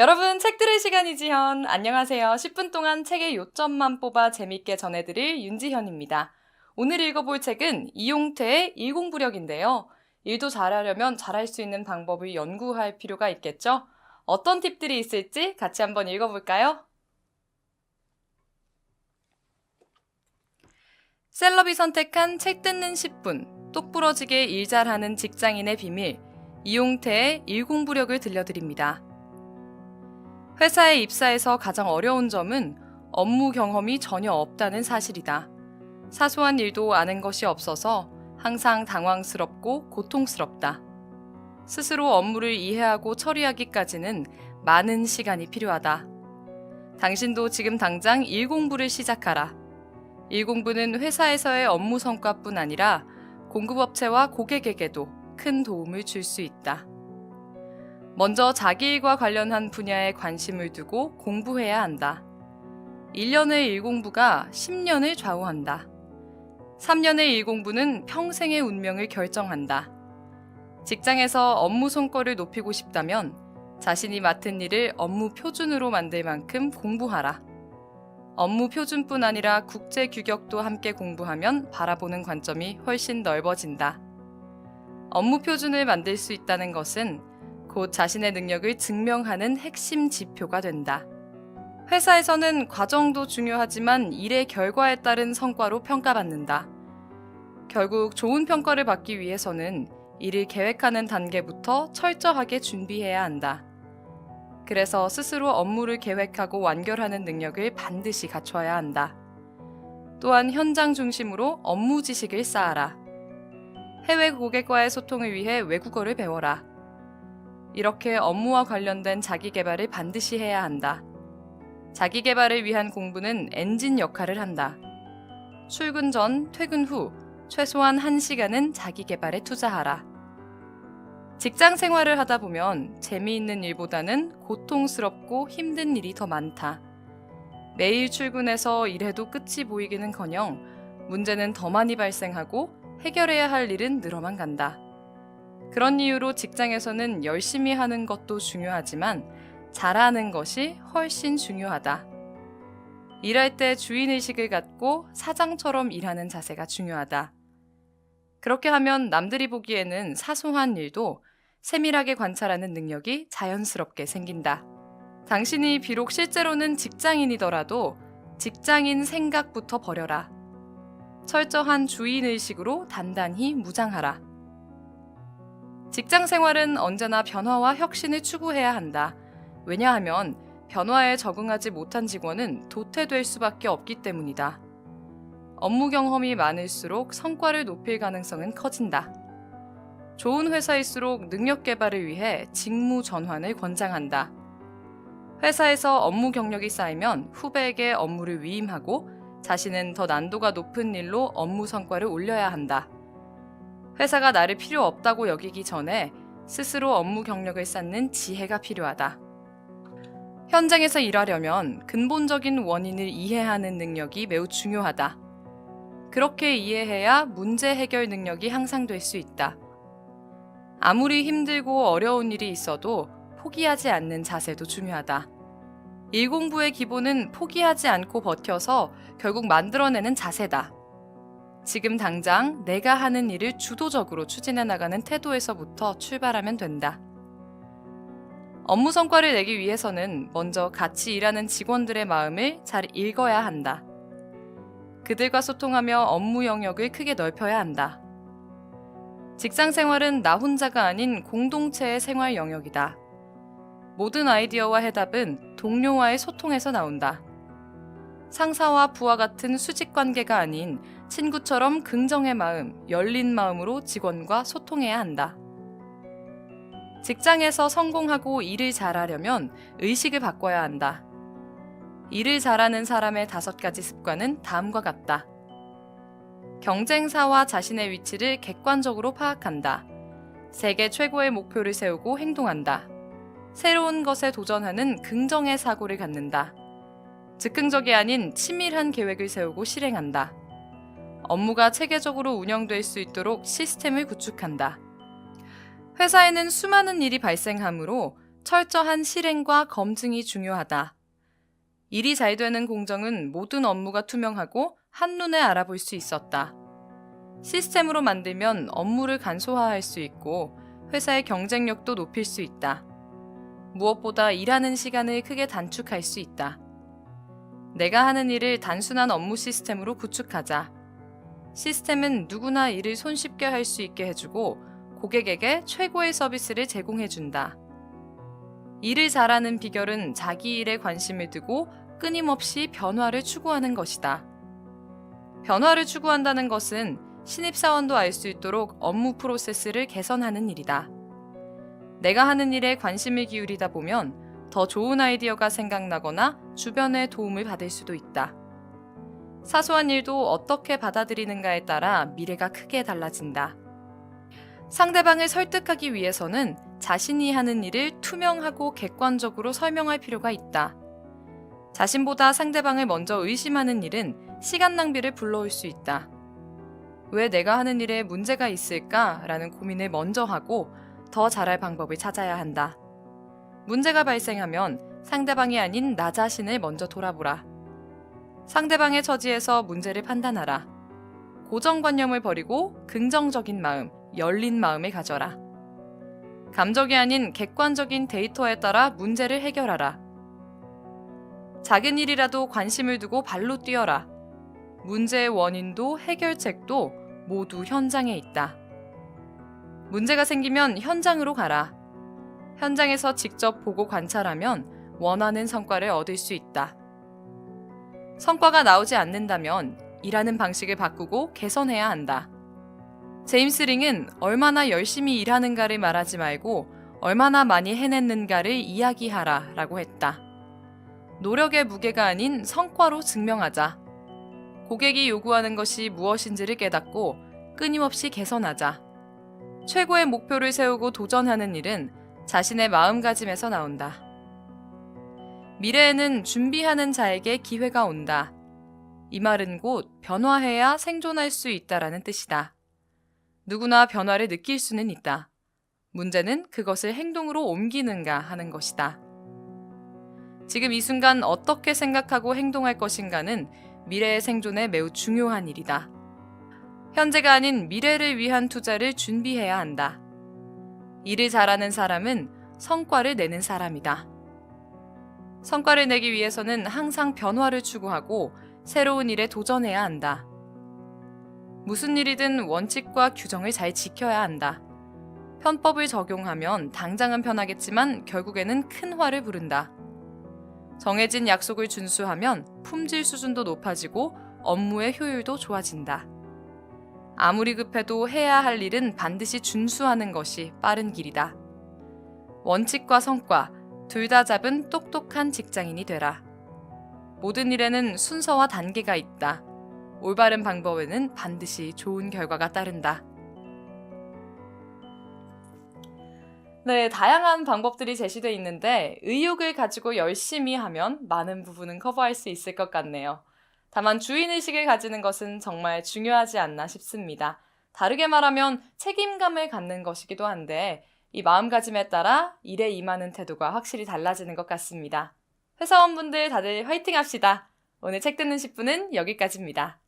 여러분, 책 들을 시간이지현. 안녕하세요. 10분 동안 책의 요점만 뽑아 재밌게 전해드릴 윤지현입니다. 오늘 읽어볼 책은 이용태의 일공부력인데요. 일도 잘하려면 잘할 수 있는 방법을 연구할 필요가 있겠죠? 어떤 팁들이 있을지 같이 한번 읽어볼까요? 셀럽이 선택한 책 듣는 10분, 똑부러지게 일 잘하는 직장인의 비밀, 이용태의 일공부력을 들려드립니다. 회사에 입사해서 가장 어려운 점은 업무 경험이 전혀 없다는 사실이다. 사소한 일도 아는 것이 없어서 항상 당황스럽고 고통스럽다. 스스로 업무를 이해하고 처리하기까지는 많은 시간이 필요하다. 당신도 지금 당장 일 공부를 시작하라. 일 공부는 회사에서의 업무 성과뿐 아니라 공급업체와 고객에게도 큰 도움을 줄 수 있다. 먼저 자기 일과 관련한 분야에 관심을 두고 공부해야 한다. 1년의 일 공부가 10년을 좌우한다. 3년의 일 공부는 평생의 운명을 결정한다. 직장에서 업무 성과를 높이고 싶다면 자신이 맡은 일을 업무 표준으로 만들 만큼 공부하라. 업무 표준뿐 아니라 국제 규격도 함께 공부하면 바라보는 관점이 훨씬 넓어진다. 업무 표준을 만들 수 있다는 것은 곧 자신의 능력을 증명하는 핵심 지표가 된다. 회사에서는 과정도 중요하지만 일의 결과에 따른 성과로 평가받는다. 결국 좋은 평가를 받기 위해서는 일을 계획하는 단계부터 철저하게 준비해야 한다. 그래서 스스로 업무를 계획하고 완결하는 능력을 반드시 갖춰야 한다. 또한 현장 중심으로 업무 지식을 쌓아라. 해외 고객과의 소통을 위해 외국어를 배워라. 이렇게 업무와 관련된 자기 개발을 반드시 해야 한다. 자기 개발을 위한 공부는 엔진 역할을 한다. 출근 전, 퇴근 후 최소한 1시간은 자기 개발에 투자하라. 직장 생활을 하다 보면 재미있는 일보다는 고통스럽고 힘든 일이 더 많다. 매일 출근해서 일해도 끝이 보이기는 커녕 문제는 더 많이 발생하고 해결해야 할 일은 늘어만 간다. 그런 이유로 직장에서는 열심히 하는 것도 중요하지만 잘하는 것이 훨씬 중요하다. 일할 때 주인의식을 갖고 사장처럼 일하는 자세가 중요하다. 그렇게 하면 남들이 보기에는 사소한 일도 세밀하게 관찰하는 능력이 자연스럽게 생긴다. 당신이 비록 실제로는 직장인이더라도 직장인 생각부터 버려라. 철저한 주인의식으로 단단히 무장하라. 직장 생활은 언제나 변화와 혁신을 추구해야 한다. 왜냐하면 변화에 적응하지 못한 직원은 도태될 수밖에 없기 때문이다. 업무 경험이 많을수록 성과를 높일 가능성은 커진다. 좋은 회사일수록 능력 개발을 위해 직무 전환을 권장한다. 회사에서 업무 경력이 쌓이면 후배에게 업무를 위임하고 자신은 더 난도가 높은 일로 업무 성과를 올려야 한다. 회사가 나를 필요 없다고 여기기 전에 스스로 업무 경력을 쌓는 지혜가 필요하다. 현장에서 일하려면 근본적인 원인을 이해하는 능력이 매우 중요하다. 그렇게 이해해야 문제 해결 능력이 향상될 수 있다. 아무리 힘들고 어려운 일이 있어도 포기하지 않는 자세도 중요하다. 일 공부의 기본은 포기하지 않고 버텨서 결국 만들어내는 자세다. 지금 당장 내가 하는 일을 주도적으로 추진해 나가는 태도에서부터 출발하면 된다. 업무 성과를 내기 위해서는 먼저 같이 일하는 직원들의 마음을 잘 읽어야 한다. 그들과 소통하며 업무 영역을 크게 넓혀야 한다. 직장 생활은 나 혼자가 아닌 공동체의 생활 영역이다. 모든 아이디어와 해답은 동료와의 소통에서 나온다. 상사와 부하 같은 수직 관계가 아닌 친구처럼 긍정의 마음, 열린 마음으로 직원과 소통해야 한다. 직장에서 성공하고 일을 잘하려면 의식을 바꿔야 한다. 일을 잘하는 사람의 다섯 가지 습관은 다음과 같다. 경쟁사와 자신의 위치를 객관적으로 파악한다. 세계 최고의 목표를 세우고 행동한다. 새로운 것에 도전하는 긍정의 사고를 갖는다. 즉흥적이 아닌 치밀한 계획을 세우고 실행한다. 업무가 체계적으로 운영될 수 있도록 시스템을 구축한다. 회사에는 수많은 일이 발생하므로 철저한 실행과 검증이 중요하다. 일이 잘 되는 공정은 모든 업무가 투명하고 한눈에 알아볼 수 있었다. 시스템으로 만들면 업무를 간소화할 수 있고 회사의 경쟁력도 높일 수 있다. 무엇보다 일하는 시간을 크게 단축할 수 있다. 내가 하는 일을 단순한 업무 시스템으로 구축하자. 시스템은 누구나 일을 손쉽게 할 수 있게 해주고 고객에게 최고의 서비스를 제공해준다. 일을 잘하는 비결은 자기 일에 관심을 두고 끊임없이 변화를 추구하는 것이다. 변화를 추구한다는 것은 신입사원도 알 수 있도록 업무 프로세스를 개선하는 일이다. 내가 하는 일에 관심을 기울이다 보면 더 좋은 아이디어가 생각나거나 주변의 도움을 받을 수도 있다. 사소한 일도 어떻게 받아들이는가에 따라 미래가 크게 달라진다. 상대방을 설득하기 위해서는 자신이 하는 일을 투명하고 객관적으로 설명할 필요가 있다. 자신보다 상대방을 먼저 의심하는 일은 시간 낭비를 불러올 수 있다. 왜 내가 하는 일에 문제가 있을까? 라는 고민을 먼저 하고 더 잘할 방법을 찾아야 한다. 문제가 발생하면 상대방이 아닌 나 자신을 먼저 돌아보라. 상대방의 처지에서 문제를 판단하라. 고정관념을 버리고 긍정적인 마음, 열린 마음을 가져라. 감정이 아닌 객관적인 데이터에 따라 문제를 해결하라. 작은 일이라도 관심을 두고 발로 뛰어라. 문제의 원인도 해결책도 모두 현장에 있다. 문제가 생기면 현장으로 가라. 현장에서 직접 보고 관찰하면 원하는 성과를 얻을 수 있다. 성과가 나오지 않는다면 일하는 방식을 바꾸고 개선해야 한다. 제임스 링은 얼마나 열심히 일하는가를 말하지 말고 얼마나 많이 해냈는가를 이야기하라 라고 했다. 노력의 무게가 아닌 성과로 증명하자. 고객이 요구하는 것이 무엇인지를 깨닫고 끊임없이 개선하자. 최고의 목표를 세우고 도전하는 일은 자신의 마음가짐에서 나온다. 미래에는 준비하는 자에게 기회가 온다. 이 말은 곧 변화해야 생존할 수 있다라는 뜻이다. 누구나 변화를 느낄 수는 있다. 문제는 그것을 행동으로 옮기는가 하는 것이다. 지금 이 순간 어떻게 생각하고 행동할 것인가는 미래의 생존에 매우 중요한 일이다. 현재가 아닌 미래를 위한 투자를 준비해야 한다. 일을 잘하는 사람은 성과를 내는 사람이다. 성과를 내기 위해서는 항상 변화를 추구하고 새로운 일에 도전해야 한다. 무슨 일이든 원칙과 규정을 잘 지켜야 한다. 편법을 적용하면 당장은 편하겠지만 결국에는 큰 화를 부른다. 정해진 약속을 준수하면 품질 수준도 높아지고 업무의 효율도 좋아진다. 아무리 급해도 해야 할 일은 반드시 준수하는 것이 빠른 길이다. 원칙과 성과, 둘 다 잡은 똑똑한 직장인이 되라. 모든 일에는 순서와 단계가 있다. 올바른 방법에는 반드시 좋은 결과가 따른다. 네, 다양한 방법들이 제시되어 있는데 의욕을 가지고 열심히 하면 많은 부분은 커버할 수 있을 것 같네요. 다만 주인의식을 가지는 것은 정말 중요하지 않나 싶습니다. 다르게 말하면 책임감을 갖는 것이기도 한데 이 마음가짐에 따라 일에 임하는 태도가 확실히 달라지는 것 같습니다. 회사원분들 다들 화이팅 합시다. 오늘 책 듣는 10분은 여기까지입니다.